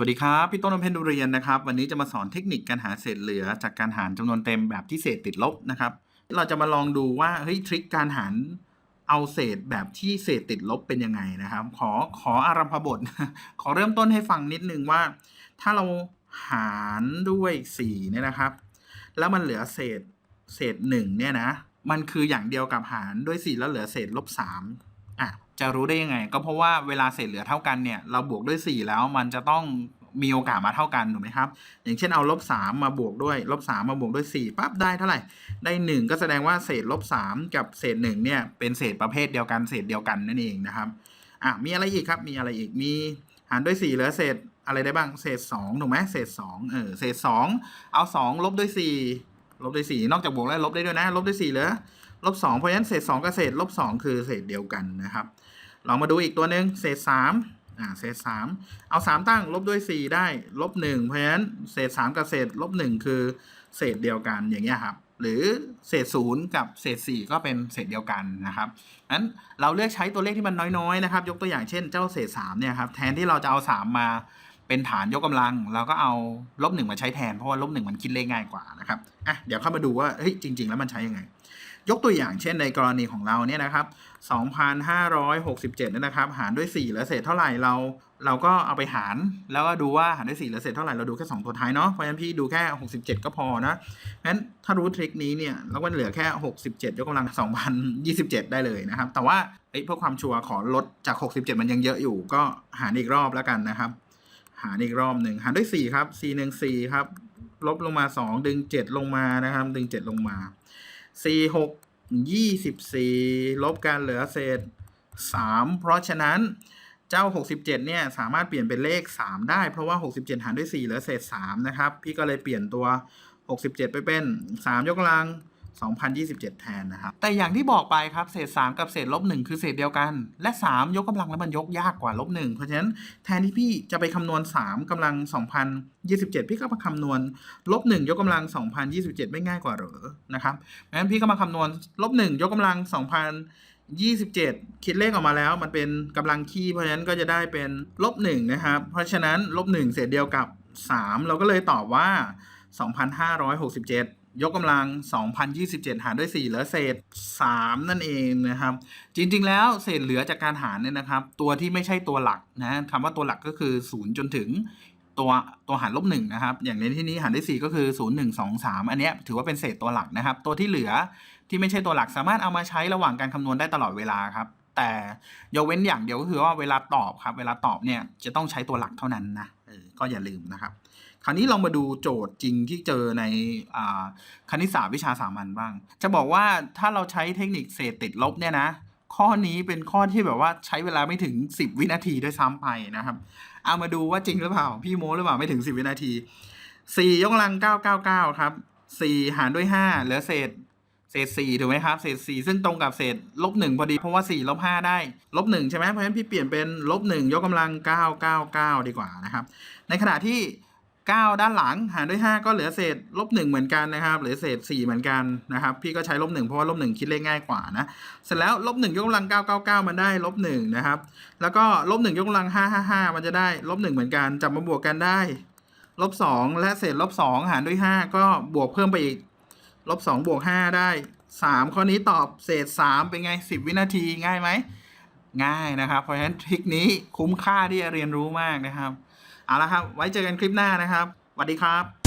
สวัสดีครับ พี่ต้นนพเพนดุเรียนนะครับ วันนี้จะมาสอนเทคนิคการหาเศษเหลือ จากการหารจำนวนเต็มแบบที่เศษติดลบนะครับ เราจะมาลองดูว่าเฮ้ยทริคการหารเอาเศษแบบที่เศษติดลบเป็นยังไงนะครับ ขอขออารัมพบท ขอเริ่มต้นให้ฟังนิดนึงว่า ถ้าเราหารด้วย4เนี่ยนะครับ แล้วมันเหลือเศษเศษหนึ่งเนี่ยนะมันคืออย่างเดียวกับหารด้วย4แล้วเหลือเศษลบ3 อะจะรู้ได้ยังไง ก็เพราะว่าเวลาเศษเหลือเท่ากันเนี่ยเราบวกด้วย 4 แล้วมันจะต้องมีโอกาสมาเท่ากันถูกไหมครับ อย่างเช่นเอาลบ3มาบวกด้วยลบ3มาบวกด้วย4ปั๊บได้เท่าไหร่ ได้1ก็แสดงว่าเศษลบ3กับเศษ1เนี่ยเป็นเศษประเภทเดียวกันเศษเดียวกันนั่นเองนะครับอะมีอะไรอีกครับมีอะไรอีกมีหารด้วย4เหลือเศษอะไรได้บ้างเศษ2ถูกไหมเศษ2เออเศษ2เอา2ลบด้วย4 ลบด้วย4นอกจากบวกแล้วลบได้ด้วยนะ ลบด้วย4เหลือลบ2เพราะฉะนั้นเศษ2กับเศษลบ2คือเศษเดียวกันนะครับลองมาดูอีกตัวหนึ่งเศษ3อ่าเศษ3เอา3ตั้งลบด้วย4ได้ลบ1เพราะฉะนั้นเศษ3กับเศษลบ1คือเศษเดียวกันอย่างเงี้ยครับหรือเศษ0กับเศษ4ก็เป็นเศษเดียวกันนะครับนั้นเราเลือกใช้ตัวเลขที่มันน้อยๆนะครับ ยกตัวอย่างเช่นเจ้าเศษ3เนี่ยครับแทนที่เราจะเอา 3 มา เป็นฐานยกกำลังเราก็เอาลบหนึ่งมาใช้แทนเพราะว่าลบหนึ่งมันคิดเลขง่ายกว่านะครับอะเดี๋ยวเข้ามาดูว่าเฮ้ยจริง ๆ แล้วมันใช้ยังไง ยกตัวอย่างเช่นในกรณีของเราเนี่ยนะครับ 2,567เนี่ยนะครับ หารด้วย 4 แล้วเศษเท่าไหร่เรา เราก็เอาไปหาร แล้วก็ดูว่าหารด้วย4แล้วเศษเท่าไหร่เราดูแค่ 2 ตัวท้ายเนาะเพราะฉะนั้นพี่ดูแค่ 67 ก็พอนะงั้นถ้ารู้ทริคนี้เนี่ยเราก็เหลือแค่ 67 ยกกำลัง 2,027 ได้เลยนะครับ แต่ว่าเอ้ยเพื่อความชัวร์ขอลดจาก 67 มันยังเยอะอยู่ ก็หารอีกรอบแล้วกันนะครับ หารอีกรอบหนึ่งหารด้วย4ครับ4 1 4ครับ ลบลงมา2ดึง7ลงมานะครับ ดึง7ลงมาสี่หกยี่สิบสี่ลบกันเหลือเศษสามเพราะฉะนั้นเจ้าหกสิบเจ็ดเนี่ย สามารถเปลี่ยนเป็นเลขสามได้ เพราะว่าหกสิบเจ็ดหารด้วยสี่เหลือเศษสามนะครับ พี่ก็เลยเปลี่ยนตัวหกสิบเจ็ดไปเป็นสามยกกำลัง 2027 แทนนะครับ แต่อย่างที่บอกไปครับ เศษ 3 กับเศษลบ1คือเศษเดียวกัน และ 3 ยกกำลังแล้วมันยกยากกว่าลบ1เพราะฉะนั้นแทนที่พี่จะไปคำนวณ 3กำลัง 2027 พี่ก็มาคำนวณลบ1ยกกำลัง 2027 ไม่ง่ายกว่าหรอนะครับงั้นพี่ก็มาคำนวณลบ1ยกกำลัง 2027 คิดเลขออกมาแล้วมันเป็นกำลังคี่เพราะฉะนั้นก็จะได้เป็นลบ1นะครับเพราะฉะนั้นลบ1เศษเดียวกับ 3 เราก็เลยตอบว่า 2,567 ยกกำลัง 2027 หารด้วย 4 เหลือเศษ 3 นั่นเองนะครับ จริง ๆ แล้วเศษเหลือจากการหารเนี่ยนะครับ ตัวที่ไม่ใช่ตัวหลักนะคำว่าตัวหลักก็คือ 0 จนถึงตัวตัวหารลบ1นะครับ อย่างในที่นี้หารด้วย4ก็คือ 0 1 2 3 อันนี้ถือว่าเป็นเศษตัวหลักนะครับ ตัวที่เหลือที่ไม่ใช่ตัวหลักสามารถเอามาใช้ระหว่างการคำนวณได้ตลอดเวลาครับ แต่ยกเว้นอย่างเดียวก็คือว่าเวลาตอบครับ เวลาตอบเนี่ยจะต้องใช้ตัวหลักเท่านั้นนะก็อย่าลืมนะครับ คราวนี้เรามาดูโจทย์จริงที่เจอในอคณิตศาสตร์วิชาสามัญบ้าง จะบอกว่าถ้าเราใช้เทคนิคเศษติดลบเนี่ยนะข้อนี้เป็นข้อที่แบบว่าใช้เวลาไม่ถึง 10 วินาทีด้วยซ้ำไปนะครับ เอามาดูว่าจริงหรือเปล่า พี่โมหรือเปล่าไม่ถึง 10 วินาที 4 ยกกำลัง 999 ครับ 4 หารด้วย 5 เหลือเศษ เศษ 4 ถูกไหมครับ เศษ 4 ซึ่งตรงกับเศษลบ1พอดี เพราะว่า 4 ลบ 5 ได้ลบ1ใช่ไหมเพราะฉะนั้นพี่เปลี่ยนเป็นลบ1ยกกำลัง 999 ดีกว่านะครับ ในขณะที่ 9 ด้านหลังหารด้วย 5 ก็เหลือเศษลบ1เหมือนกันนะครับ เหลือเศษ 4 เหมือนกันนะครับ พี่ก็ใช้ลบ1เพราะว่าลบ1คิดเลขง่ายกว่านะ เสร็จแล้วลบ1ยกกำลัง 999 มันได้ลบ1นะครับ แล้วก็ลบ1ยกกำลัง 555 มันจะได้ลบ1เหมือนกัน จับมาบวกกันได้ลบ2และเศษลบ2หารด้วย 5 ก็บวกเพิ่มไปอีกลบ2บวก5ได้ 3 ข้อนี้ตอบเศษ 3 เป็นไง 10 วินาทีง่ายไหมง่ายนะครับ เพราะฉะนั้นทริคนี้คุ้มค่าที่จะเรียนรู้มากนะครับ เอาละครับ ไว้เจอกันคลิปหน้านะครับสวัสดีครับ